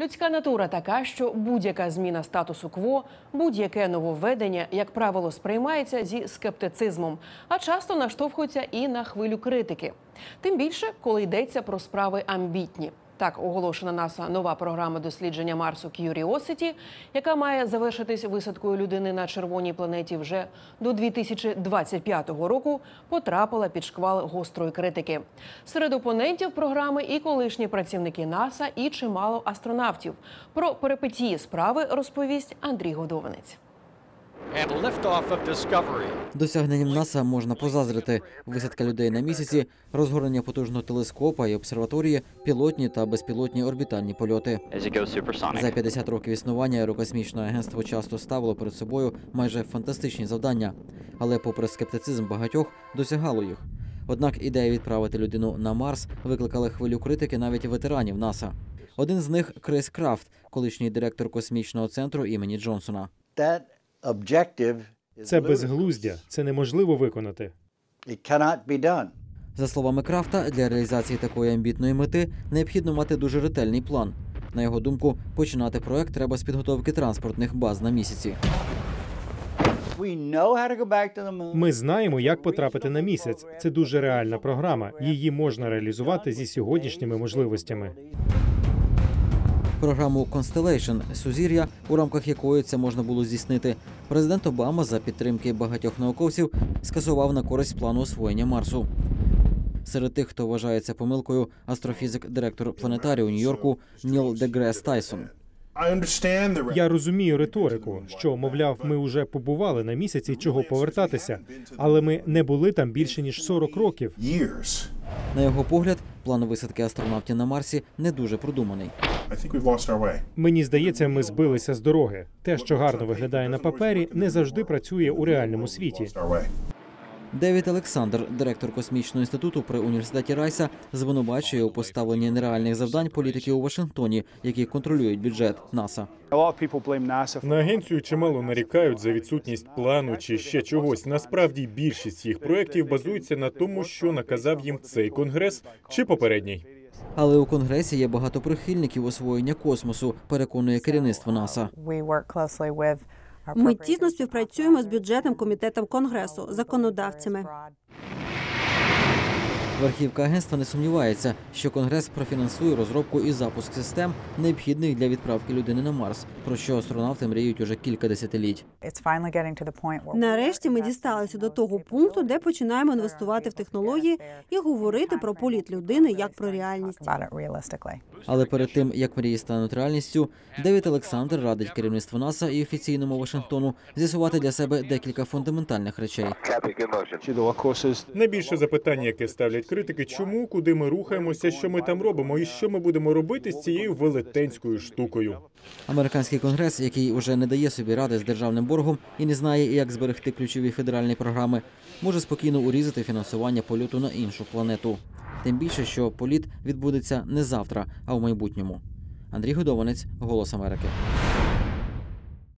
Людська натура така, що будь-яка зміна статусу кво, будь-яке нововведення, як правило, сприймається зі скептицизмом, а часто наштовхується і на хвилю критики. Тим більше, коли йдеться про справи амбітні. Так оголошена НАСА нова програма дослідження Марсу Curiosity, яка має завершитись висадкою людини на червоній планеті вже до 2025 року, потрапила під шквал гострої критики. Серед опонентів програми і колишні працівники НАСА, і чимало астронавтів. Про перипетії справи розповість Андрій Годованець. Досягненням НАСА можна позаздрити висадка людей на місяці, розгорнення потужного телескопа і обсерваторії, пілотні та безпілотні орбітальні польоти. За 50 років існування аерокосмічне агентство часто ставило перед собою майже фантастичні завдання, але, попри скептицизм багатьох, досягало їх. Однак ідея відправити людину на Марс викликала хвилю критики навіть ветеранів НАСА. Один з них Крис Крафт, колишній директор космічного центру імені Джонсона. Це безглуздя, це неможливо виконати. За словами Крафта, для реалізації такої амбітної мети необхідно мати дуже ретельний план. На його думку, починати проект треба з підготовки транспортних баз на місяці. We know how to go back to the moon. Ми знаємо, як потрапити на місяць. Це дуже реальна програма. Її можна реалізувати зі сьогоднішніми можливостями. Програму Constellation – сузір'я, у рамках якої це можна було здійснити. Президент Обама за підтримки багатьох науковців скасував на користь плану освоєння Марсу. Серед тих, хто вважається помилкою, астрофізик, директор планетарію Нью-Йорку Ніл Дегрес Тайсон. Я розумію риторику, що мовляв, ми вже побували на місяці, чого повертатися, але ми не були там більше ніж 40 років. На його погляд, план висадки астронавтів на Марсі не дуже продуманий. Мені здається, ми збилися з дороги. Те, що гарно виглядає на папері, не завжди працює у реальному світі. Девід Олександр, директор космічного інституту при університеті Райса, звинувачує у поставленні нереальних завдань політиків у Вашингтоні, які контролюють бюджет НАСА. На агенцію чимало нарікають за відсутність плану чи ще чогось. Насправді більшість їх проєктів базується на тому, що наказав їм цей конгрес чи попередній. Але у конгресі є багато прихильників освоєння космосу, переконує керівництво НАСА. Ми тісно співпрацюємо з бюджетним комітетом конгресу, законодавцями. Верхівка агентства не сумнівається, що конгрес профінансує розробку і запуск систем, необхідних для відправки людини на Марс, про що астронавти мріють уже кілька десятиліть. Нарешті ми дісталися до того пункту, де починаємо інвестувати в технології і говорити про політ людини як про реальність. Але перед тим як мрії стануть реальністю, Девід Олександр радить керівництву НАСА і офіційному Вашингтону з'ясувати для себе декілька фундаментальних речей. Найбільше запитання, яке ставлять критики, чому, куди ми рухаємося, що ми там робимо, і що ми будемо робити з цією велетенською штукою. Американський конгрес, який уже не дає собі ради з державним боргом і не знає, як зберегти ключові федеральні програми, може спокійно урізати фінансування польоту на іншу планету. Тим більше, що політ відбудеться не завтра, а в майбутньому. Андрій Годованець, Голос Америки.